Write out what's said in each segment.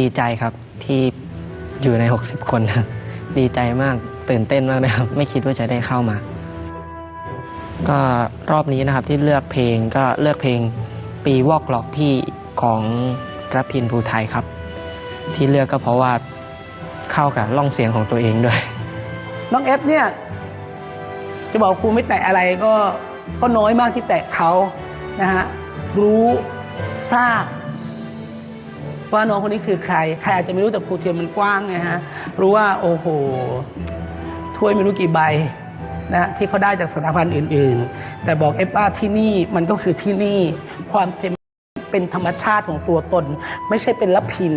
ดีใจครับที่อยู่ใน 60 คนครับดีใจมากตื่นเต้นมากเลยครับ ไม่คิดว่าจะได้เข้ามา ก็รอบนี้นะครับที่เลือกเพลงก็เลือกเพลงปีวอกหลอกพี่ของรพินภูไทยครับ ที่เลือกก็เพราะว่าเข้ากับร่องเสียงของตัวเองด้วย น้องเอฟเนี่ยจะบอกครูไม่แตะอะไรก็ก็น้อยมากที่แตะเขานะฮะรู้ทราบ ว่าน้องคนนี้คือใคร ใครอาจจะไม่รู้แต่ครูเทียมมันกว้างไงฮะ รู้ว่าโอ้โห ถ้วยไม่รู้กี่ใบนะที่เขาได้จากสถาบันอื่น ๆ แต่บอกเอฟว่าที่นี่มันก็คือที่นี่ความเต็มเป็นธรรมชาติของตัวตน ไม่ใช่เป็นละพิน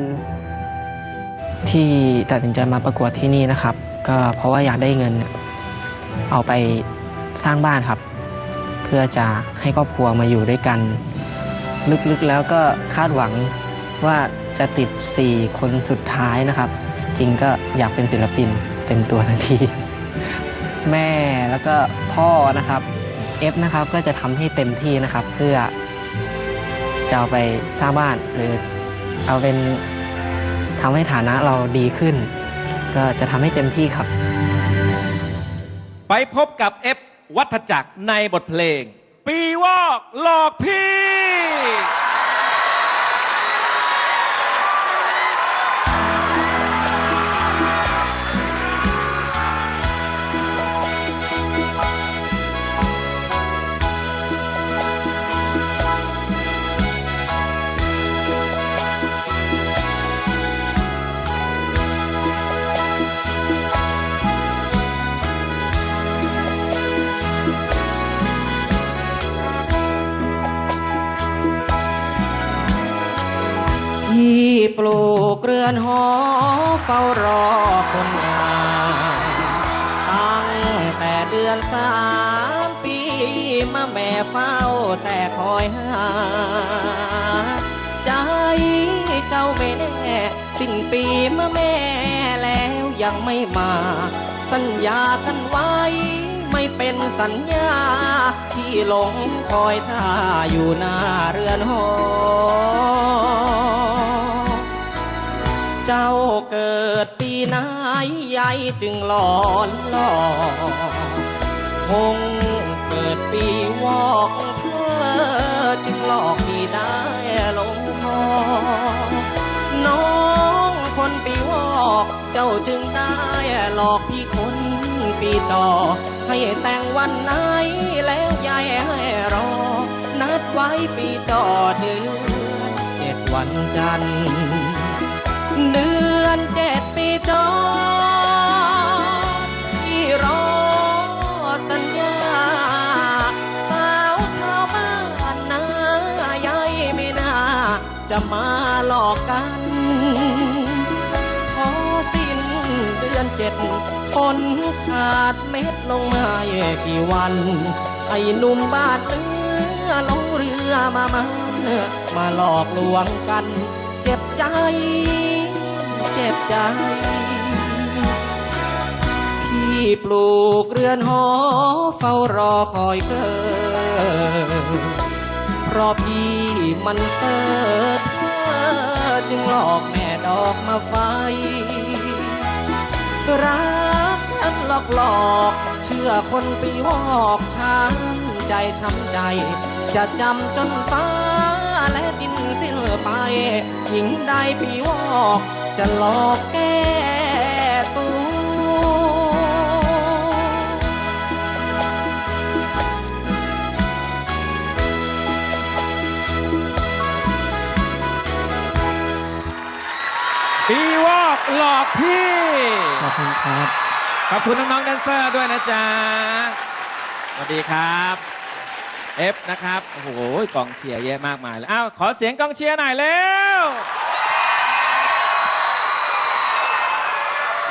ที่ตัดสินใจมาประกวดที่นี่นะครับ ก็เพราะว่าอยากได้เงิน เอาไปสร้างบ้านครับ เพื่อจะให้ครอบครัวมาอยู่ด้วยกัน ลึกๆแล้วก็คาดหวังว่า จะติด 4 คนสุดท้ายนะครับ จริงก็อยากเป็นศิลปินเต็มตัวทันที แม่แล้วก็พ่อนะครับเอฟนะครับก็จะทำให้เต็มที่นะครับ เพื่อจะเอาไปสร้างบ้านหรือเอาเป็นทำให้ฐานะเราดีขึ้น ก็จะทำให้เต็มที่ครับ ไปพบกับเอฟวัฏจักรในบทเพลง ปีวอกหลอกพี่ ปลูกเรือนหอเฝ้ารอคนงานตั้งแต่เดือนสามปีมาแม่เฝ้าแต่คอยหา ใจเจ้าแม่สิ้นปีมาแม่แล้วยังไม่มา สัญญากันไว้ ไม่เป็นสัญญา ที่หลงคอยท่าอยู่หน้าเรือนหอ เจ้าเกิดปีไหนใหญ่จึงหลอนหลอกคงเกิดปีวอกเธอจึงหลอกพี่ได้ลงคอน้องคนปีวอกเจ้าจึงได้หลอกพี่คนปีจอให้แต่งวันไหนแล้วยายให้รอ นัดไว้ปีจอเดือนเจ็ดวันจันทร์ เดือนเจ็ดปีจอที่รอสัญญา สาวชาวบ้านนาใหญ่ไม่น่า จะมาหลอกกันพอสิ้นเดือนเจ็ดฝนขาดเม็ดลงมาเย่กี่วัน ไอ้หนุ่มบ้านเนื้อลงเรือมามันมาหลอกลวงกัน เจ็บใจ เจ็บใจ พี่ปลูกเรือนหอเฝ้ารอคอยเกิดเพราะพี่มันเสิร์ชเธอจึงหลอกแม่ดอกมาไฟ รักอันหลอกหลอกเชื่อคนปีวอกช้ำใจช้ำใจ จะจำจนฟ้าและดินสิ้นไปหญิงใดปีวอก จะหลอกแก้ตัวปีวอกหลอกพี่ ขอบคุณครับ ขอบคุณน้องๆแดนเซอร์ด้วยนะจ๊ะ สวัสดีครับเอฟนะครับ โอ้โหกองเชียร์เยอะมากมายเลย อ้าว ขอเสียงกองเชียร์หน่อยเร็ว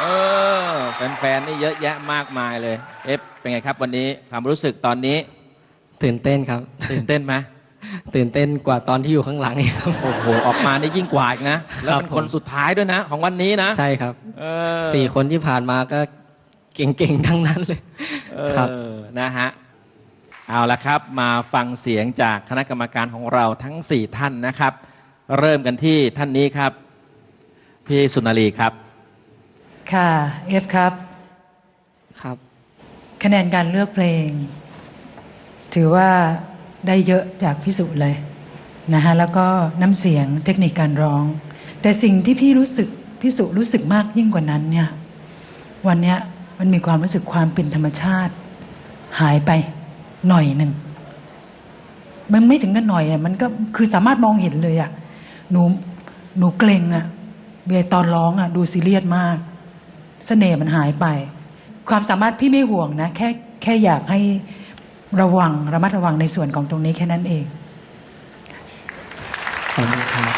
เออแฟนๆนี่เยอะแยะมากมายเลย เอฟเป็นไงครับวันนี้ความรู้สึกตอนนี้ ตื่นเต้นครับ ตื่นเต้นไหมตื่นเต้นกว่าตอนที่อยู่ข้างหลังอีกครับ โอ้โห ออกมานี่ยิ่งกว่าอีกนะ แล้วเป็นครับผมคนสุดท้ายด้วยนะ ของวันนี้นะ ใช่ครับเออสี่คนที่ผ่านมาก็เก่งๆ ทั้งนั้นเลยเอครับอนะฮะ เอาละครับ มาฟังเสียงจากคณะกรรมการของเราทั้ง 4 ท่านนะครับ เริ่มกันที่ท่านนี้ครับ พี่สุนารีครับ ค่ะเอฟครับ ครับ คะแนนการเลือกเพลง ถือว่าได้เยอะจากพิสุเลยนะคะแล้วก็น้ำเสียงเทคนิคการร้อง แต่สิ่งที่พี่รู้สึกพิสุรู้สึกมากยิ่งกว่านั้นเนี่ยวันเนี้ยมันมีความรู้สึกความเป็นธรรมชาติ หายไปหน่อยหนึ่งมันไม่ถึงกันหน่อยอะมันก็คือสามารถมองเห็นเลยอะหนูหนูเกรงอะเวลาตอนร้องอะดูซีเรียสมาก เสน่ห์มันหายไป ความสามารถพี่ไม่ห่วงนะแค่แค่อยากให้ระวังระมัดระวังในส่วนของตรงนี้แค่นั้นเองขอบคุณครับ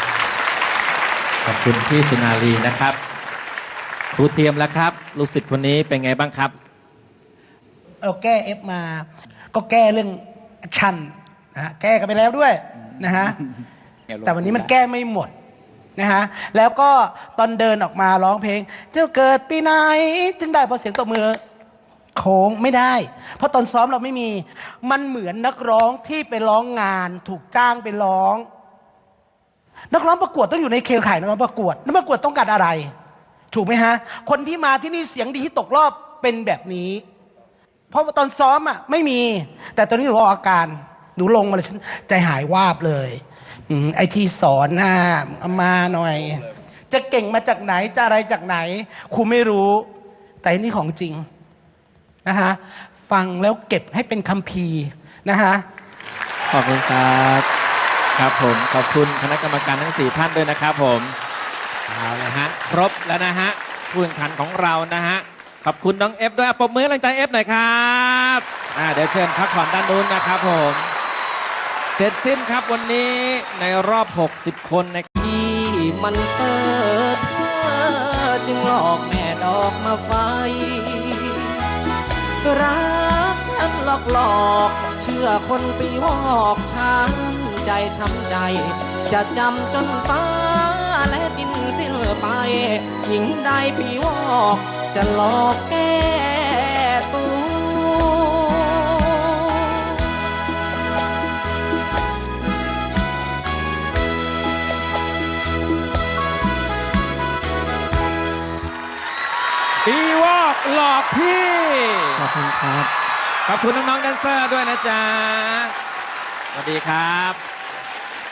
ขอบคุณพี่สุนารีนะครับ ครูเทียมแล้วครับลูกศิษย์คนนี้เป็นไงบ้างครับ เราแก้เอฟมา ก็แก้เรื่องแอคชั่นนะฮะแก้กันไปแล้วด้วยนะฮะแต่วันนี้มันแก้ไม่หมด นะฮะแล้วก็ตอนเดินออกมาร้องเพลงเจ้าเกิดปีไหนจึงได้พอเสียงตบมือโค้งไม่ได้ เพราะตอนซ้อมเราไม่มี มันเหมือนนักร้องที่ไปร้องงาน ถูกจ้างไปร้อง นักร้องประกวดต้องอยู่ในเครือข่ายนักร้องประกวดนักประกวดต้องการอะไร ถูกไหมฮะ คนที่มาที่นี่เสียงดีที่ตกรอบเป็นแบบนี้ เพราะตอนซ้อมอะไม่มี แต่ตอนนี้หนูออกอาการ หนูลงมาเลยฉันใจหายวาบเลย อืมไอที่สอนน่ะเอามาหน่อย จะเก่งมาจากไหนจะอะไรจากไหนครูไม่รู้ แต่นี่ของจริงนะฮะฟังแล้วเก็บให้เป็นคัมภีร์นะฮะขอบคุณครับครับผมขอบคุณคณะกรรมการทั้ง4ท่านด้วยนะครับผมเอาละฮะครบแล้วนะฮะผู้แข่งขันของเรานะฮะขอบคุณน้องเอฟด้วยอะปรบมือให้กำลังใจเอฟหน่อยครับอ่าเดี๋ยวเชิญพักผ่อนด้านนู้นนะครับผม เสร็จสิ้นครับวันนี้ในรอบ 60 คนในที่มันเสอเธอจึงหลอกแม่ดอกมาไฟ รักกันหลอกหลอกๆเชื่อคนปีวอกช้ำใจช้ำใจ จะจำจนฟ้าและดินสิ้นไป หญิงใดปีวอกจะหลอกแก้ตัว ปีวอกหลอกพี่ขอบคุณครับขอบคุณน้องๆแดนเซอร์ด้วยนะจ๊ะสวัสดีครับ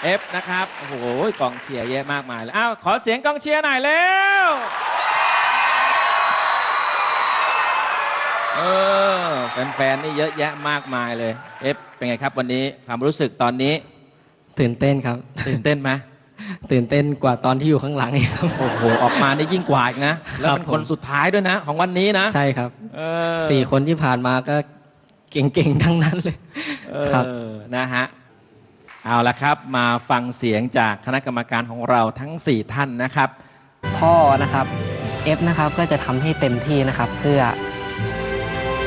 เอฟนะครับโอ้โหกองเชียร์เยอะมากมายเลยอ้าวขอเสียงกองเชียร์หน่อยเร็วเออแฟนๆนี่เยอะแยะมากมายเลยเอฟเป็นไงครับวันนี้ความรู้สึกตอนนี้ ตื่นเต้นครับ ตื่นเต้นไหม ตื่นเต้นกว่าตอนที่อยู่ข้างหลังอีกครับโอ้โหออกมานี่ยิ่งกว่าอีกนะ แล้วเป็นครับผมคนสุดท้ายด้วยนะ ของวันนี้นะใช่ครับเออสี่คนที่ผ่านมาก็เก่งๆทั้งนั้นเลยเอครับอนะฮะเอาละครับมาฟังเสียงจากคณะกรรมการของเราทั้ง 4 ท่านนะครับ พ่อนะครับเอฟนะครับก็จะทำให้เต็มที่นะครับ เพื่อ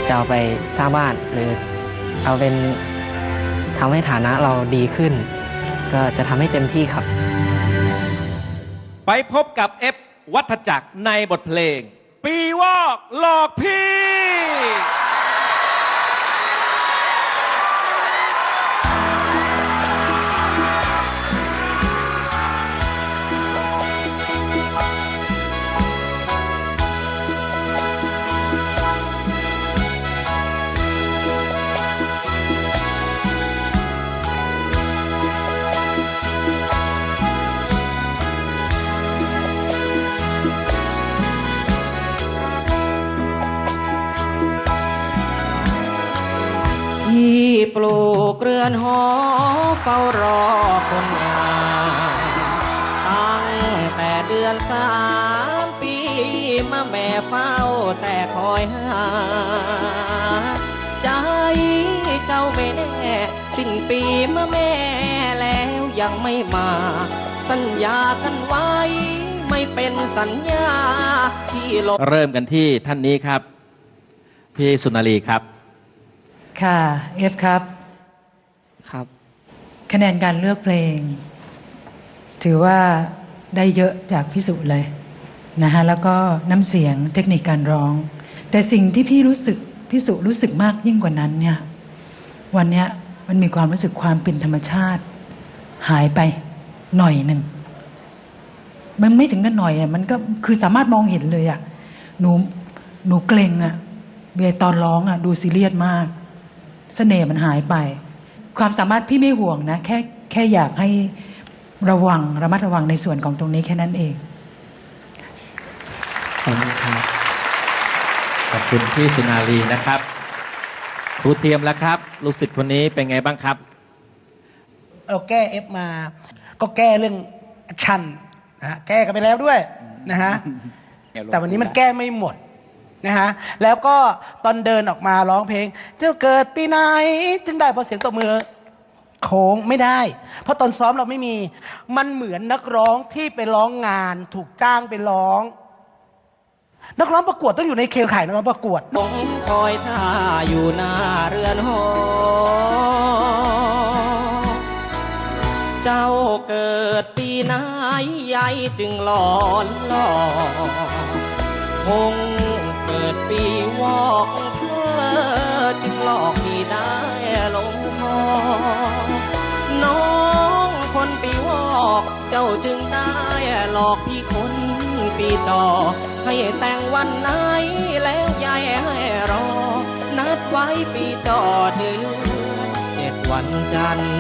จะเอาไปสร้างบ้านหรือเอาเป็นทำให้ฐานะเราดีขึ้น ก็จะทำให้เต็มที่ครับ ไปพบกับเอฟวัฒจักรในบทเพลง ปีวอกหลอกพี่ เฝ้ารอคนงานตั้งแต่เดือนสามปีมาแม่เฝ้าแต่คอยหา ใจเจ้าไม่แน่สิ้นปีมาแม่แล้วยังไม่มา สัญญากันไว้ไม่เป็นสัญญาที่ลงเริ่มกันที่ท่านนี้ครับ พี่สุนารีครับ ค่ะเอฟครับครับ คะแนนการเลือกเพลง ถือว่าได้เยอะจากพิสุเลยนะคะแล้วก็น้ำเสียงเทคนิคการร้อง แต่สิ่งที่พี่รู้สึกพิสุรู้สึกมากยิ่งกว่านั้นเนี่ยวันเนี้ยมันมีความรู้สึกความเป็นธรรมชาติ หายไปหน่อยหนึ่งมันไม่ถึงกันหน่อยอะมันก็คือสามารถมองเห็นเลยอะหนูหนูเกรงอะเวตอนร้องอะดูซีเรียสมากเสน่ห์มันหายไป ความสามารถพี่ไม่ห่วงนะ แค่แค่อยากให้ระวังระมัดระวังในส่วนของตรงนี้แค่นั้นเอง ขอบคุณครับขอบคุณพี่สุนารีนะครับ ครูเทียมแล้วครับ ลูกศิษย์คนนี้เป็นไงบ้างครับ เราแก้เอฟมา ก็แก้เรื่องแอคชั่นนะฮะแก้กันไปแล้วด้วยนะฮะ แต่วันนี้มันแก้ไม่หมด นะฮะแล้วก็ตอนเดินออกมาร้องเพลงเจ้าเกิดปีไหนถึงได้พอเสียงตบมือโค้งไม่ได้ เพราะตอนซ้อมเราไม่มีมันเหมือนนักร้องที่ไปร้องงาน ถูกจ้างไปร้อง นักร้องประกวดต้องอยู่ในเครือข่ายนักร้องประกวดผมคอยท่าอยู่หน้าเรือนหอเจ้าเกิดปีไหนใหญ่จึงหลอนหลอคง ดปีวอกเพื่อจึงหลอกพี่ได้ลงคอน้องคนปีวอกเจ้าจึงได้หลอกพี่คนปีจอ ให้แต่งวันไหนแล้วยายให้รอ นัดไว้ปีจอเดือนเจ็ดวันจันทร์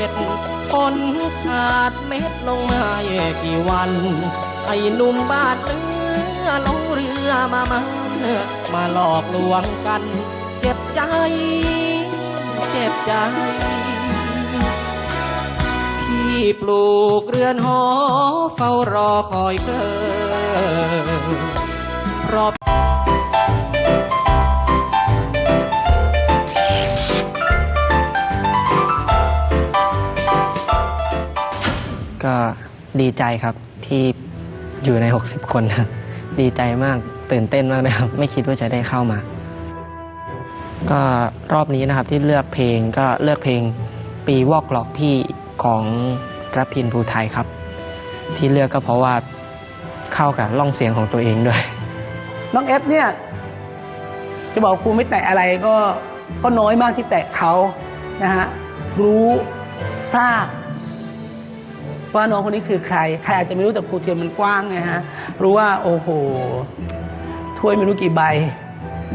ด็ดฝนขาดเม็ดลงมาเย่กี่วัน ไอ้หนุ่มบ้านเรือลงเรือมามันมาหลอกลวงกัน เจ็บใจ เจ็บใจ พี่ปลูกเรือนหอเฝ้ารอคอยเกิดรอก็ ดีใจครับที่อยู่ใน 60 คนครับดีใจมากตื่นเต้นมากเลยครับ ไม่คิดว่าจะได้เข้ามา ก็รอบนี้นะครับที่เลือกเพลงก็เลือกเพลงปีวอกหลอกพี่ของรัพินภูไทยครับ ที่เลือกก็เพราะว่าเข้ากับร่องเสียงของตัวเองด้วย น้องเอฟเนี่ย จะบอกครูไม่แตะอะไรก็ก็น้อยมากที่แตะเขานะฮะรู้ทราบ ว่าน้องคนนี้คือใคร ใครอาจจะไม่รู้แต่ครูเทียมมันกว้างไงฮะ รู้ว่าโอ้โหถ้วยไม่รู้กี่ใบ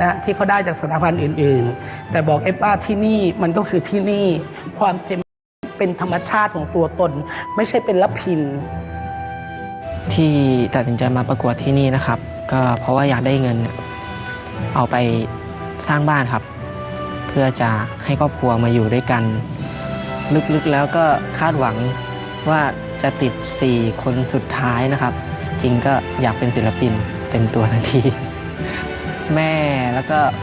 นะที่เขาได้จากสถาบันอื่น ๆ แต่บอกเอฟว่าที่นี่มันก็คือที่นี่ความเต็มเป็นธรรมชาติของตัวตน ไม่ใช่เป็นละพิน ที่ตัดสินใจมาประกวดที่นี่นะครับ ก็เพราะว่าอยากได้เงิน เอาไปสร้างบ้านครับ เพื่อจะให้ครอบครัวมาอยู่ด้วยกัน ลึกๆแล้วก็คาดหวังว่า จะติด 4 คนสุดท้ายนะครับ จริงก็อยากเป็นศิลปินเต็มตัวทันที แม่แล้วก็